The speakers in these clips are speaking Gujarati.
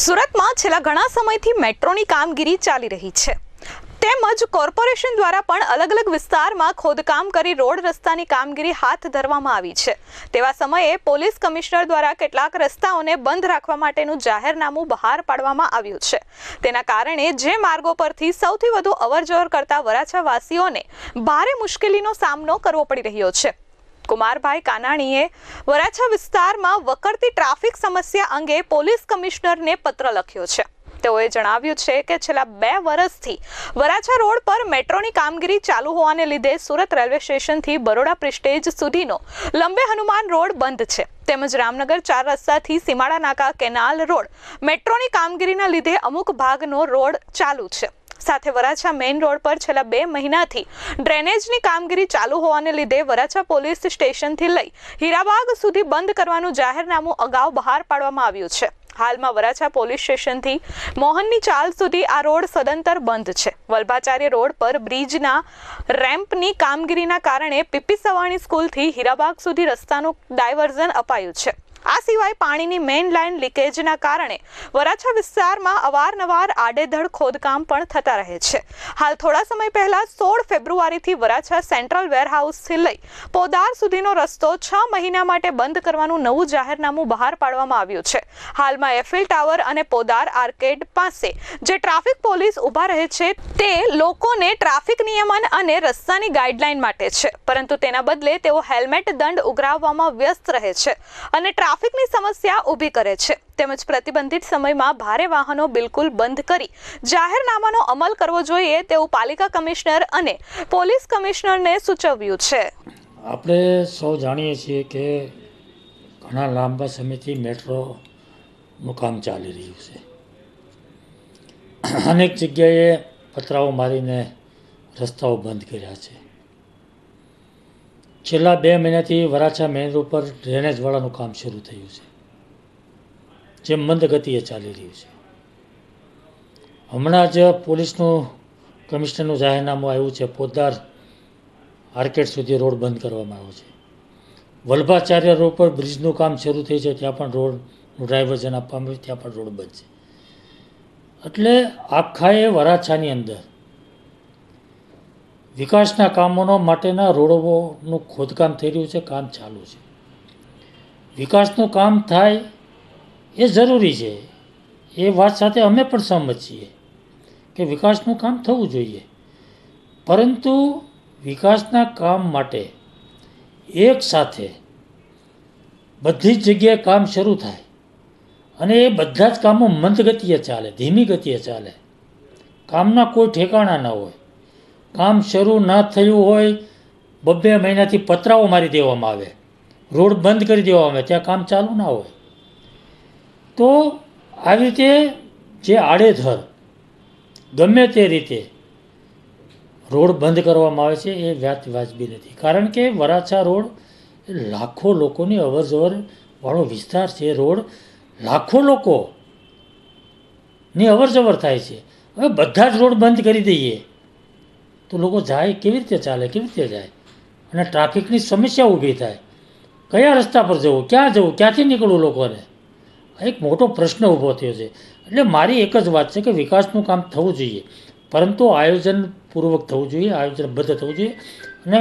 સુરતમાં છેલ્લા ઘણા સમયથી મેટ્રોની કામગીરી ચાલી રહી છે. તેમજ કોર્પોરેશન દ્વારા પણ અલગ અલગ વિસ્તારમાં ખોદકામ કરી રોડ રસ્તાની કામગીરી હાથ ધરવામાં આવી છે. તેવા સમયે પોલીસ કમિશનર દ્વારા કેટલાક રસ્તાઓને બંધ રાખવા માટેનું જાહેરનામું બહાર પાડવામાં આવ્યું છે. તેના કારણે જે માર્ગો પરથી સૌથી વધુ અવરજવર કરતા વરાછાવાસીઓને ભારે મુશ્કેલીનો સામનો કરવો પડી રહ્યો છે. કુમારભાઈ કાનાણીએ વરાછા વિસ્તારમાં વકરતી ટ્રાફિક સમસ્યા અંગે પોલીસ કમિશનરને પત્ર લખ્યો છે. તેઓએ જણાવ્યું છે કે છેલ્લા બે વર્ષથી વરાછા રોડ પર મેટ્રોની કામગીરી ચાલુ હોવાને લીધે સુરત રેલવે સ્ટેશનથી બરોડા પ્રિસ્ટેજ સુધીનો લંબે હનુમાન રોડ બંધ છે. તેમજ રામનગર ચાર રસ્તાથી સીમાડા નાકા કેનાલ રોડ મેટ્રોની કામગીરીના લીધે અમુક ભાગનો રોડ ચાલુ છે. સાથે વરાછા મેઇન રોડ પર છેલ્લા બે મહિનાથી ડ્રેનેજની કામગીરી ચાલુ હોવાને લીધે વરાછા પોલીસ સ્ટેશનથી લઈ હીરાબાગ સુધી બંધ કરવાનું જાહેરનામું અગાઉ બહાર પાડવામાં આવ્યું છે. હાલમાં વરાછા પોલીસ સ્ટેશનથી મોહનની ચાલ સુધી આ રોડ સદંતર બંધ છે. વલ્ભાચાર્ય રોડ પર બ્રિજના રેમ્પની કામગીરીના કારણે પીપી સવાણી સ્કૂલથી હીરાબાગ સુધી રસ્તાનું ડાયવર્ઝન અપાયું છે. આ સિવાય પાણીની મેઇન લાઇન લીકેજના કારણે વરાછા વિસ્તારમાં અવારનવાર આડેધડ ખોદકામ પણ થતા રહે છે. હાલ થોડા સમય પહેલા સોળ ફેબ્રુઆરીથી વરાછા સેન્ટ્રલ વેરહાઉસથી લઈ પોદાર સુધીનો રસ્તો છ મહિના માટે બંધ કરવાનું નવું જાહેરનામું બહાર પાડવામાં આવ્યું છે. હાલમાં એફિલ ટાવર અને પોદાર આર્કેડ પાસે જે ટ્રાફિક પોલીસ ઊભા રહે છે તે લોકોને ટ્રાફિક નિયમન અને રસ્તાની ગાઈડલાઈન માટે છે. પરંતુ તેના બદલે તેઓ હેલ્મેટ દંડ ઉઘરાવવામાં વ્યસ્ત રહે છે અને ટ્રાફિકની સમસ્યા ઊભી કરે છે. તેમજ પ્રતિબંધિત સમયમાં ભારે વાહનો બિલકુલ બંધ કરી જાહેરનામાનો અમલ કરવો જોઈએ તેવું પાલિકા કમિશનર અને પોલીસ કમિશનરને સૂચવ્યું છે. આપણે સૌ જાણીએ છીએ કે ઘણા લાંબા સમયથી મેટ્રોનું કામ ચાલી રહ્યું છે. અનેક જગ્યાએ પતરાઓ મારીને રસ્તાઓ બંધ કર્યા છે. છેલ્લા બે મહિનાથી વરાછા મેન રોડ પર ડ્રેનેજવાળાનું કામ શરૂ થયું છે, જે મંદ ગતિએ ચાલી રહ્યું છે. હમણાં જ પોલીસનું કમિશનરનું જાહેરનામું આવ્યું છે પોદાર આર્કેડ સુધી રોડ બંધ કરવામાં આવ્યો છે. વલ્ભાચાર્ય રોડ પર બ્રિજનું કામ શરૂ થઈ છે, ત્યાં પણ રોડનું ડાયવર્ઝન આપવામાં આવ્યું, ત્યાં પણ રોડ બંધ છે. એટલે આખાએ વરાછાની અંદર વિકાસના કામોનો માટેના રોડોનું ખોદકામ થઈ રહ્યું છે, કામ ચાલુ છે. વિકાસનું કામ થાય એ જરૂરી છે. એ વાત સાથે અમે પણ સહમત છીએ કે વિકાસનું કામ થવું જોઈએ. પરંતુ વિકાસના કામ માટે એક સાથે બધી જ જગ્યાએ કામ શરૂ થાય અને એ બધા જ કામો મંદ ગતિએ ચાલે, ધીમી ગતિએ ચાલે. કામના કોઈ ઠેકાણા ન હોય. કામ શરૂ ન થયું હોય, બબ્બે મહિનાથી પતરાઓ મારી દેવામાં આવે. રોડ બંધ કરી દેવામાં આવે, ત્યાં કામ ચાલુ ના હોય. તો આવી રીતે જે આડેધર ગમે તે રીતે રોડ બંધ કરવામાં આવે છે, એ વ્યાજ વાજબી નથી. કારણ કે વરાછા રોડ લાખો લોકોની અવરજવર વાળો વિસ્તાર છે. રોડ લાખો લોકોની અવરજવર થાય છે. હવે બધા જ રોડ બંધ કરી દઈએ. તો લોકો જાય, કેવી રીતે ચાલે, કેવી રીતે જાય? અને ટ્રાફિકની સમસ્યા ઊભી થાય. કયા રસ્તા પર જવું, ક્યાં જવું, ક્યાંથી નીકળવું લોકોને? એક મોટો પ્રશ્ન ઊભો થયો છે. એટલે મારી એક જ વાત છે કે વિકાસનું કામ થવું જોઈએ. પરંતુ આયોજનપૂર્વક થવું જોઈએ, આયોજનબદ્ધ થવું જોઈએ. અને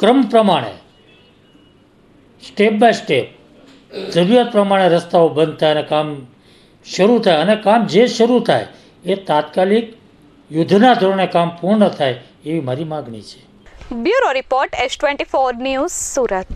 ક્રમ પ્રમાણે, સ્ટેપ બાય સ્ટેપ, જરૂરિયાત પ્રમાણે રસ્તાઓ બંધ થાય અને કામ શરૂ થાય. અને કામ જે શરૂ થાય એ તાત્કાલિક યુદ્ધના ધોરણે કામ પૂર્ણ થાય એવી મારી માગણી છે. Bureau report S twenty four news Surat.